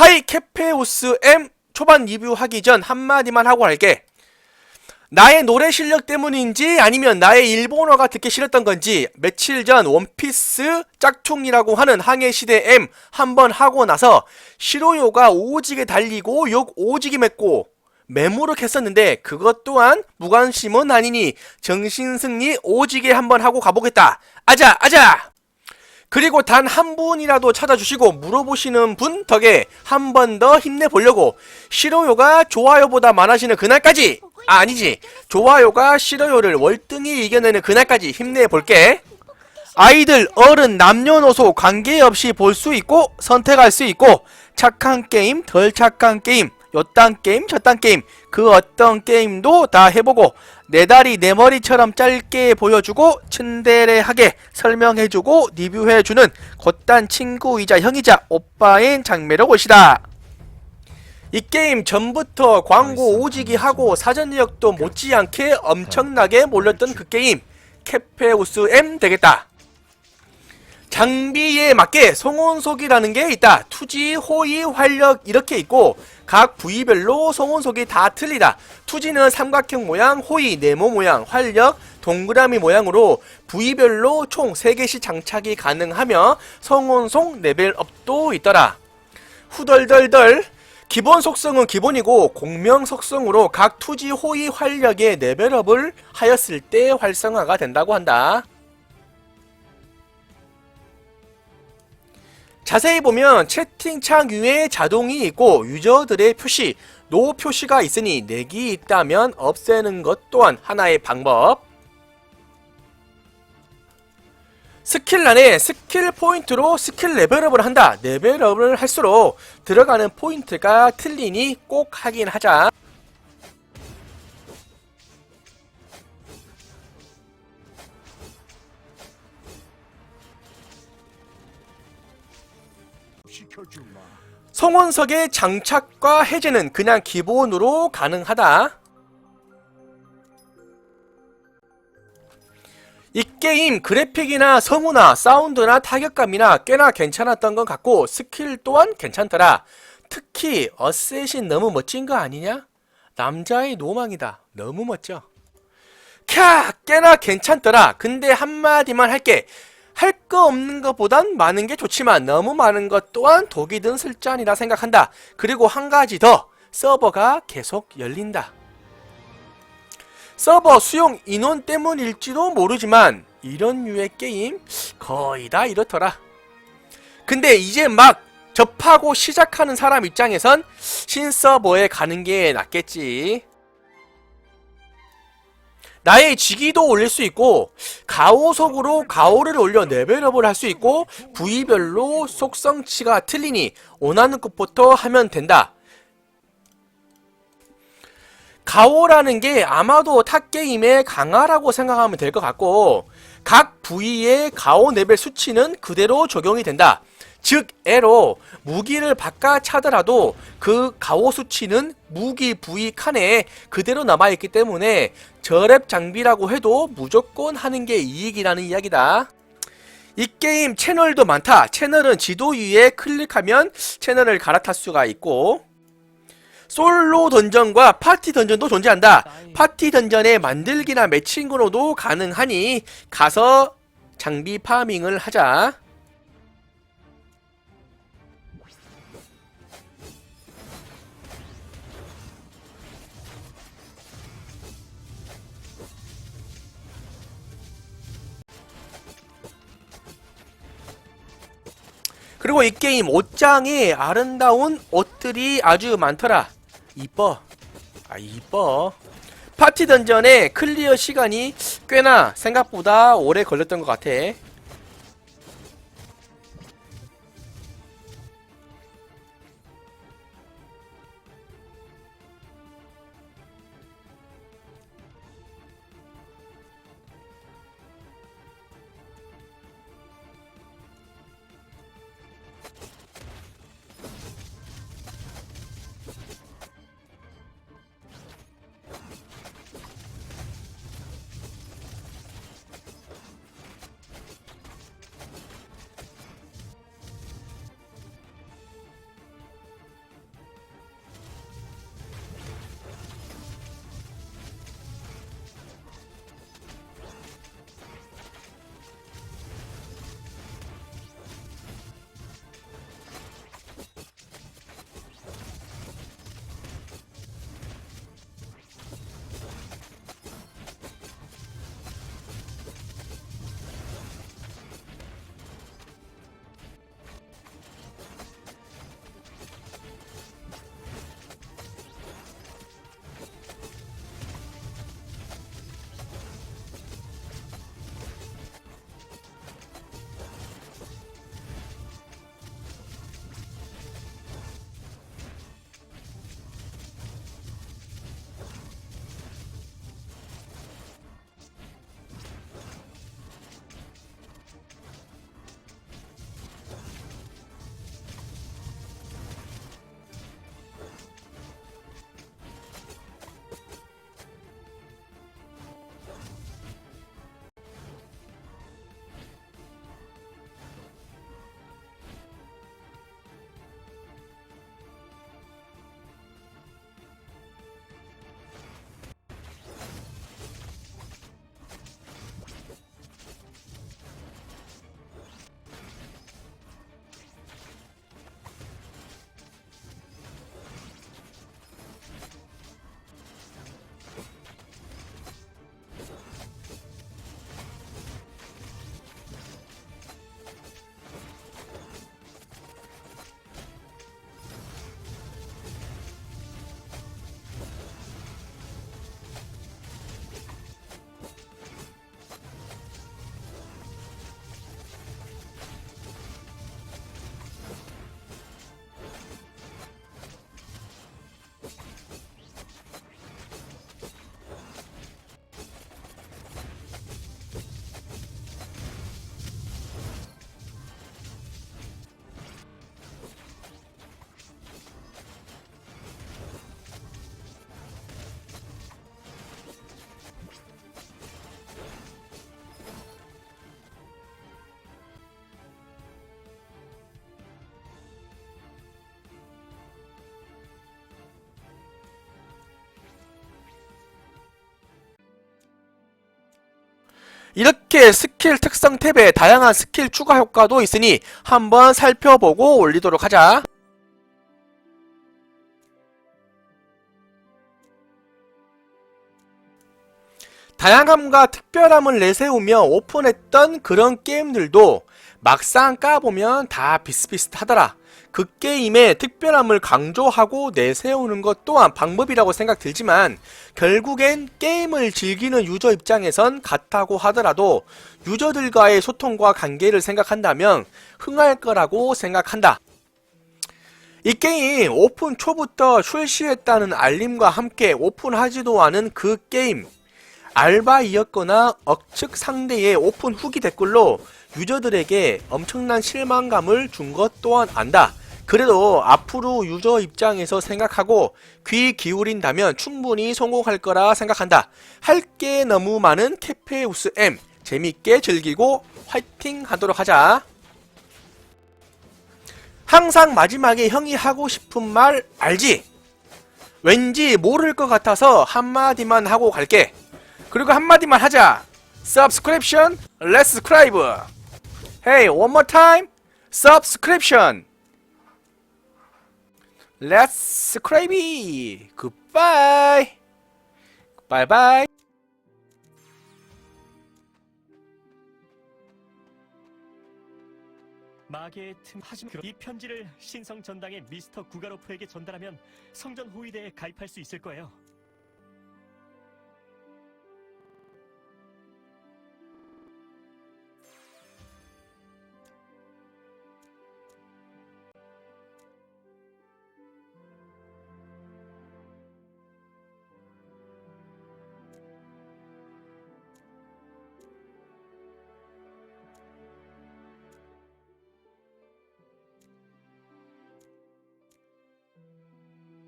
하이 캐페우스 M 초반 리뷰하기 전 한마디만 하고 갈게. 나의 노래 실력 때문인지 아니면 나의 일본어가 듣기 싫었던 건지 며칠 전 원피스 짝퉁이라고 하는 항해 시대 M 한번 하고 나서 시로요가 오지게 달리고 욕 오지게 맺고 매무룩했었는데 그것 또한 무관심은 아니니 정신승리 오지게 한번 하고 가보겠다. 아자 아자. 그리고 단 한 분이라도 찾아주시고 물어보시는 분 덕에 한 번 더 힘내보려고 싫어요가 좋아요보다 많아지는 그날까지. 아, 아니지. 좋아요가 싫어요를 월등히 이겨내는 그날까지 힘내볼게. 아이들 어른 남녀노소 관계없이 볼 수 있고 선택할 수 있고 착한 게임 덜 착한 게임 요딴 게임 저딴 게임 그 어떤 게임도 다 해보고 내 다리 내 머리처럼 짧게 보여주고 츤데레하게 설명해주고 리뷰해주는 곧단 친구이자 형이자 오빠인 장매력 옷이다. 이 게임 전부터 광고 오지기 하고 사전 예약도 못지않게 엄청나게 몰렸던 그 게임. 캐페우스 M 되겠다 장비에 맞게 송원속이라는 게 있다. 투지, 호의, 활력 이렇게 있고 각 부위별로 송원속이 다 틀리다. 투지는 삼각형 모양, 호의, 네모 모양, 활력, 동그라미 모양으로 부위별로 총 3개씩 장착이 가능하며 성원송 레벨업도 있더라. 후덜덜덜 기본 속성은 기본이고 공명 속성으로 각 투지, 호의, 활력의 레벨업을 하였을 때 활성화가 된다고 한다. 자세히 보면 채팅창 위에 자동이 있고 유저들의 표시, 노 표시가 있으니 렉이 있다면 없애는 것 또한 하나의 방법. 스킬란에 스킬 포인트로 스킬 레벨업을 한다. 레벨업을 할수록 들어가는 포인트가 틀리니 꼭 하긴 하자. 성원석의 장착과 해제는 그냥 기본으로 가능하다. 이 게임 그래픽이나 성우나 사운드나 타격감이나 꽤나 괜찮았던 것 같고 스킬 또한 괜찮더라. 특히 어쌔신 너무 멋진 거 아니냐? 남자의 노망이다. 너무 멋져. 캬 꽤나 괜찮더라. 근데 한마디만 할게. 할 거 없는 것보단 많은 게 좋지만 너무 많은 것 또한 독이 든 술잔이라 생각한다. 그리고 한 가지 더 서버가 계속 열린다. 서버 수용 인원 때문일지도 모르지만 이런 류의 게임 거의 다 이렇더라. 근데 이제 막 접하고 시작하는 사람 입장에선 신서버에 가는 게 낫겠지. 나의 직위도 올릴 수 있고 가오속으로 가오를 올려 레벨업을 할 수 있고 부위별로 속성치가 틀리니 원하는 것부터 하면 된다. 가오라는 게 아마도 탑게임의 강화라고 생각하면 될 것 같고 각 부위의 가오 레벨 수치는 그대로 적용이 된다. 즉 애로 무기를 바꿔 차더라도 그 가오 수치는 무기 부위 칸에 그대로 남아있기 때문에 저랩 장비라고 해도 무조건 하는 게 이익이라는 이야기다. 이 게임 채널도 많다. 채널은 지도 위에 클릭하면 채널을 갈아탈 수가 있고 솔로 던전과 파티 던전도 존재한다. 파티 던전의 만들기나 매칭으로도 가능하니 가서 장비 파밍을 하자. 그리고 이 게임 옷장에 아름다운 옷들이 아주 많더라. 이뻐. 아, 이뻐. 파티 던전의 클리어 시간이 꽤나 생각보다 오래 걸렸던 것 같아. 이렇게 스킬 특성 탭에 다양한 스킬 추가 효과도 있으니 한번 살펴보고 올리도록 하자. 다양함과 특별함을 내세우며 오픈했던 그런 게임들도 막상 까보면 다 비슷비슷하더라. 그 게임의 특별함을 강조하고 내세우는 것 또한 방법이라고 생각 들지만 결국엔 게임을 즐기는 유저 입장에선 같다고 하더라도 유저들과의 소통과 관계를 생각한다면 흥할 거라고 생각한다. 이 게임 오픈 초부터 출시했다는 알림과 함께 오픈하지도 않은 그 게임 알바이었거나 억측 상대의 오픈 후기 댓글로 유저들에게 엄청난 실망감을 준 것 또한 안다. 그래도 앞으로 유저 입장에서 생각하고 귀 기울인다면 충분히 성공할 거라 생각한다. 할 게 너무 많은 캐페우스 M 재밌게 즐기고 화이팅 하도록 하자. 항상 마지막에 형이 하고 싶은 말 알지? 왠지 모를 것 같아서 한마디만 하고 갈게. 그리고 한마디만 하자. Subscription, let's subscribe. Hey, one more time. Subscription. Let's subscribe. Goodbye. Bye bye. 마계의 틈 하지만 이 편지를 신성 전당의 미스터 구가로프에게 전달하면 성전 호위대에 가입할 수 있을 거예요.